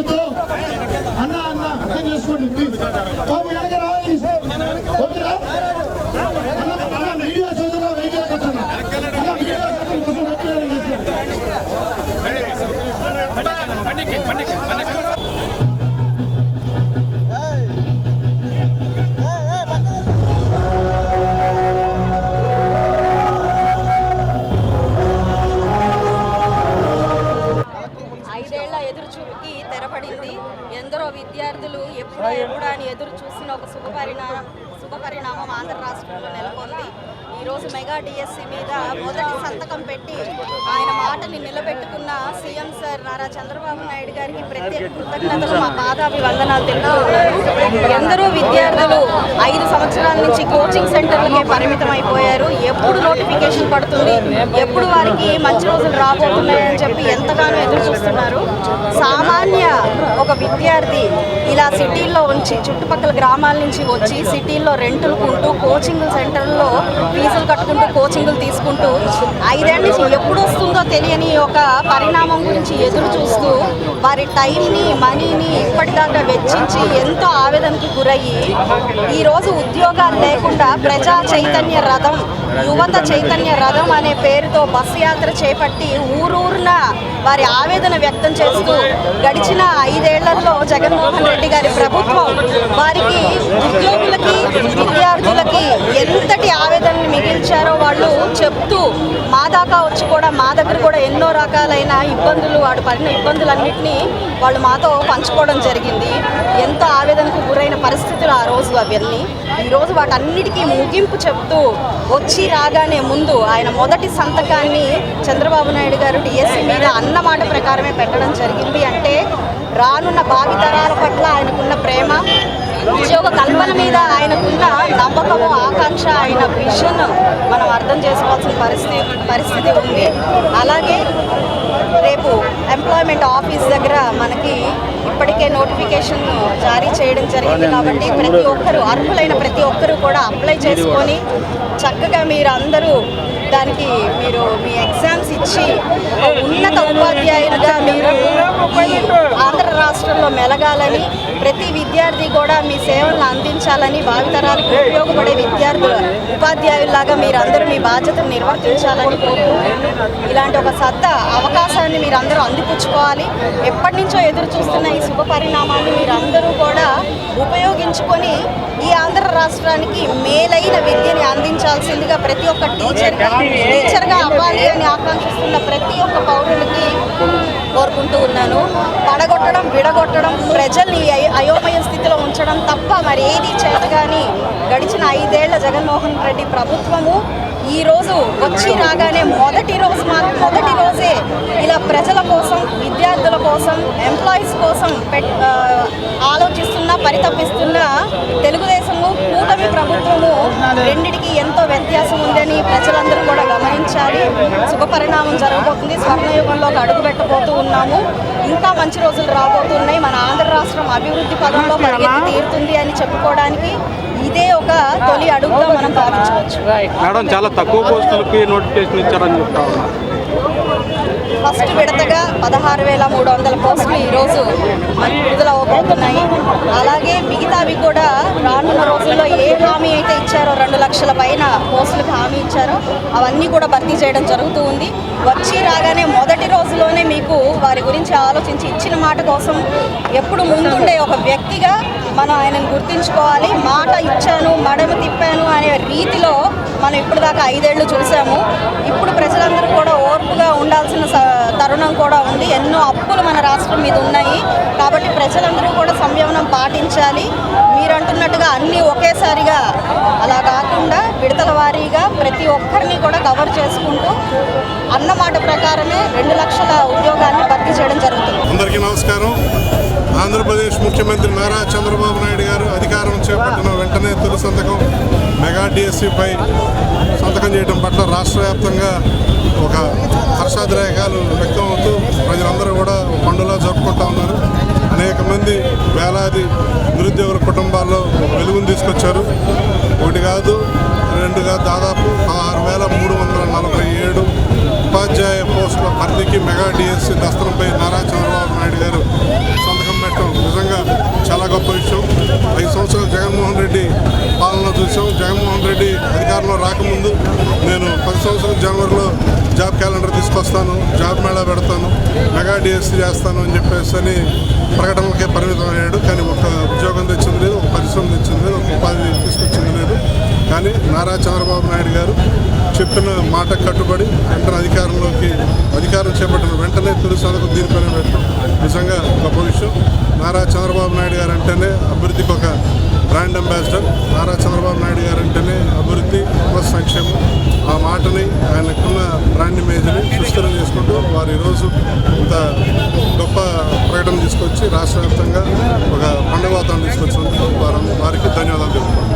కాబట్టి అన్న అన్న అర్థం చేసుకోండి ప్లీజ్ బాబు వెనక రావాలి తెరపడింది ఎందరో విద్యార్థులు ఎప్పుడో ఎప్పుడు అని ఎదురు చూసిన ఒక శుభ పరిణామం శుభ పరిణామం ఆంధ్ర రాష్ట్రంలో నెలకొంది. ఈరోజు రోజు మెగా డిఎస్సి మీద మొదటి సంతకం పెట్టి ఆయన మాటని నిలబెట్టుకున్న సీఎం సార్ నారా చంద్రబాబు నాయుడు గారికి ప్రత్యేక కృతజ్ఞతలు మా పాదాభివందనాలు తెలుపుతున్నాను ఎందరో విద్యార్థులు ఐదు సంవత్సరాల నుంచి కోచింగ్ సెంటర్లకే పరిమితం అయిపోయారు ఎప్పుడు నోటిఫికేషన్ పడుతుంది? ఎప్పుడు వారికి మంచి రోజులు రాబోతున్నాయని చెప్పి ఎంతగానో ఎదురు చూస్తున్నారు సామాన్య ఒక విద్యార్థి ఇలా సిటీల్లో ఉంచి చుట్టుపక్కల గ్రామాల నుంచి వచ్చి సిటీల్లో రెంటులు కొంటూ కోచింగ్ సెంటర్లో ఫీజులు కట్టుకుంటూ కోచింగ్లు తీసుకుంటూ ఐదేళ్ళ నుంచి ఎప్పుడు వస్తుందో తెలియని ఒక పరిణామం గురించి ఎదురు చూస్తూ వారి టైంని మనీని ఇప్పటిదాకా వెచ్చించి ఎంతో ఆవేదనకి గురయ్యి ఈరోజు ఉద్యోగాలు లేకుండా ప్రజా చైతన్య రథం యువత చైతన్య రథం అనే పేరుతో బస్సు యాత్ర చేపట్టి ఊరూరున వారి ఆవేదన వ్యక్తం చేస్తూ గడిచిన ఐదేళ్ళలో జగన్మోహన్ రెడ్డి గారి ప్రభుత్వం వారికి ఉద్యోగులకి విద్యార్థులకి ఎంతటి ఆవేదనని మిగిల్చారో వాళ్ళు చెప్తూ మా దాకా వచ్చి కూడా మా దగ్గర కూడా ఎన్నో రకాలైన ఇబ్బందులు వాడు పడిన ఇబ్బందులన్నింటినీ వాళ్ళు మాతో పంచుకోవడం జరిగింది. ఎంతో ఆవేదనకు గురైన పరిస్థితులు ఆ రోజు అవన్నీ. ఈరోజు వాటన్నిటికీ ముగింపు చెప్తూ వచ్చి రాగానే ముందు ఆయన మొదటి సంతకాన్ని చంద్రబాబు నాయుడు గారు డిఎస్సీ మీద అన్నమాట ప్రకారమే పెట్టడం జరిగింది. అంటే రానున్న భావితరాల పట్ల ఆయన ప్రేమ ఉద్యోగ కల్పన మీద ఆయనకున్న నమ్మకము ఆకాంక్ష ఆయన విజన్ మనం అర్థం చేసుకోవాల్సిన పరిస్థితి పరిస్థితి ఉంది. అలాగే రేపు ఎంప్లాయ్మెంట్ ఆఫీస్ దగ్గర మనకి ఇప్పటికే నోటిఫికేషన్ జారీ చేయడం జరిగింది కాబట్టి ప్రతి ఒక్కరు అర్హులైన ప్రతి ఒక్కరు కూడా అప్లై చేసుకొని చక్కగా మీరు అందరూ దానికి మీరు మీ ఎగ్జామ్స్ నుంచి ఉన్నత ఉపాధ్యాయులుగా మీరు ఆంధ్ర రాష్ట్రంలో మెలగాలని ప్రతి విద్యార్థి కూడా మీ సేవలను అందించాలని భావితరాలకు ఉపయోగపడే విద్యార్థుల ఉపాధ్యాయుల్లాగా మీరు అందరూ మీ బాధ్యతను నిర్వర్తించాలని ఇలాంటి ఒక సత్త అవకాశాన్ని మీరు అందరూ అందిపుచ్చుకోవాలి. ఎప్పటి నుంచో ఎదురు చూస్తున్న ఈ శుభ పరిణామాన్ని మీరు అందరూ కూడా ఉపయోగించుకొని ఈ ఆంధ్ర రాష్ట్రానికి మేలైన విద్యని అందించాల్సిందిగా ప్రతి ఒక్క టీచర్ టీచర్గా అవ్వాలి అని ఆకాంక్షిస్తున్న ప్రతి ఒక్క పౌరులకి కోరుకుంటూ ఉన్నాను. పడగొట్టడం విడగొట్టడం ప్రజల్ని అయోమయ స్థితిలో ఉంచడం తప్ప మరి ఏది చేయగాని గడిచిన ఐదేళ్ళ జగన్మోహన్ రెడ్డి ప్రభుత్వము ఈ రోజు వచ్చి రాగానే మొదటి రోజు మా మొదటి రోజే ఇలా ప్రజల కోసం విద్యార్థుల కోసం ఎంప్లాయీస్ కోసం పెట్ ఆ, ఆలోచిస్తున్న పరితపిస్తున్న తెలుగుదేశము కూటమి ప్రభుత్వము రెండిటికి ఎంతో వ్యత్యాసం ఉందని ప్రజలందరూ కూడా గమనించాలి. శుభ పరిణామం జరగబోతుంది. స్వర్ణయుగంలోకి అడుగు పెట్టబోతూ ఉన్నాము. ఇంకా మంచి రోజులు రాబోతున్నాయి. మన ఆంధ్ర రాష్ట్రం అభివృద్ధి పదంలో పరిగెత్తి తీరుతుంది అని చెప్పుకోవడానికి ఇదే ఒక తొలి అడుగుగా మనం భావించవచ్చు. మేడం చాలా తక్కువ పోస్టులకి నోటిఫికేషన్ ఇచ్చారని చెప్తా ఉన్నారు ఫస్ట్ విడతగా పదహారు వేల మూడు వందల పోస్టులు ఈరోజు పోస్టుల్లో ఏ హామీ అయితే ఇచ్చారో రెండు లక్షల పైన పోస్టులకు హామీ ఇచ్చారో అవన్నీ కూడా భర్తీ చేయడం జరుగుతూ ఉంది. వచ్చి రాగానే మొదటి రోజులోనే మీకు వారి గురించి ఆలోచించి ఇచ్చిన మాట కోసం ఎప్పుడు ముందుండే ఒక వ్యక్తిగా మనం ఆయనను గుర్తించుకోవాలి. మాట ఇచ్చాను మడమ తిప్పాను అనే రీతిలో మనం ఇప్పుడు దాకా ఐదేళ్ళు చూసాము ఇప్పుడు ప్రజలందరూ కూడా ఓర్పుగా ఉండాల్సిన స- తరుణం కూడా ఉంది. ఎన్నో అప్పులు మన రాష్ట్రం మీద ఉన్నాయి. కాబట్టి ప్రజలందరూ కూడా సంయమనం పాటించాలి. మీరు అంటున్నట్టుగా అన్ని ప్రతి ఒక్కరిని కూడా కవర్ చేసుకుంటూ అన్నమాట ప్రకారమే రెండు లక్షల ఉద్యోగాన్ని భర్తీ చేయడం జరుగుతుంది. అందరికీ నమస్కారం. ఆంధ్రప్రదేశ్ ముఖ్యమంత్రి నారా చంద్రబాబు నాయుడు గారు అధికారం చేపట్టిన వెంటనే తొలి సంతకం మెగా డిఎస్సిపై సంతకం చేయడం పట్ల రాష్ట్ర వ్యాప్తంగా ఒక హర్షాతిరేకాలు వ్యక్తమవుతూ ప్రజలందరూ కూడా ఒక పండుగలా జరుపుకుంటా ఉన్నారు. అనేక మంది వేలాది నిరుద్యోగుల కుటుంబాల్లో వెలుగును తీసుకొచ్చారు. ఒకటి కాదు రెండు కాదు దాదాపు ఆరు వేల మూడు వందల నలభై ఏడు ఉపాధ్యాయ పోస్టుల భర్తీకి మెగా డిఎస్సి దస్త్రంపై నారా చంద్రబాబు నాయుడు గారు సంతకం పెట్టడం నిజంగా చాలా గొప్ప విషయం. ఐదు సంవత్సరాలు జగన్మోహన్ రెడ్డి పాలన చూసాం జగన్మోహన్ రెడ్డి అధికారంలో రాకముందు నేను పది సంవత్సరాల జనవరిలో జాబ్ క్యాలెండర్ తీసుకొస్తాను. జాబ్ మేళా పెడతాను. డిఎస్సి చేస్తాను అని చెప్పేసి అని ప్రకటనలకే పరిమితం అయ్యాడు. కానీ ఒక ఉద్యోగం తెచ్చింది లేదు ఒక పరిశ్రమ తెచ్చింది లేదు ఒక ఉపాధి తీసుకొచ్చింది లేదు. కానీ నారా చంద్రబాబు నాయుడు గారు చెప్పిన మాట కట్టుబడి వెంటనే అధికారంలోకి అధికారం చేపట్టిన వెంటనే తొలి సంతకం దీనిపైన పెట్టడం నిజంగా గొప్ప విషయం. నారా చంద్రబాబు నాయుడు గారు అంటేనే అభివృద్ధికి ఒక బ్రాండ్ అంబాసిడర్ నారా చంద్రబాబు నాయుడు గారు అంటేనే అభివృద్ధి ప్లస్ సంక్షేమం ఆ మాటని ఆయనకున్న బ్రాండ్ ఇమేజ్ని సుస్థిరం చేసుకుంటూ వారు ఈరోజు ఇంత గొప్ప ప్రకటన తీసుకొచ్చి రాష్ట్ర వ్యాప్తంగా ఒక పండుగ వాతావరణం తీసుకొచ్చినందుకు వారు వారికి ధన్యవాదాలు తెలుపుతాం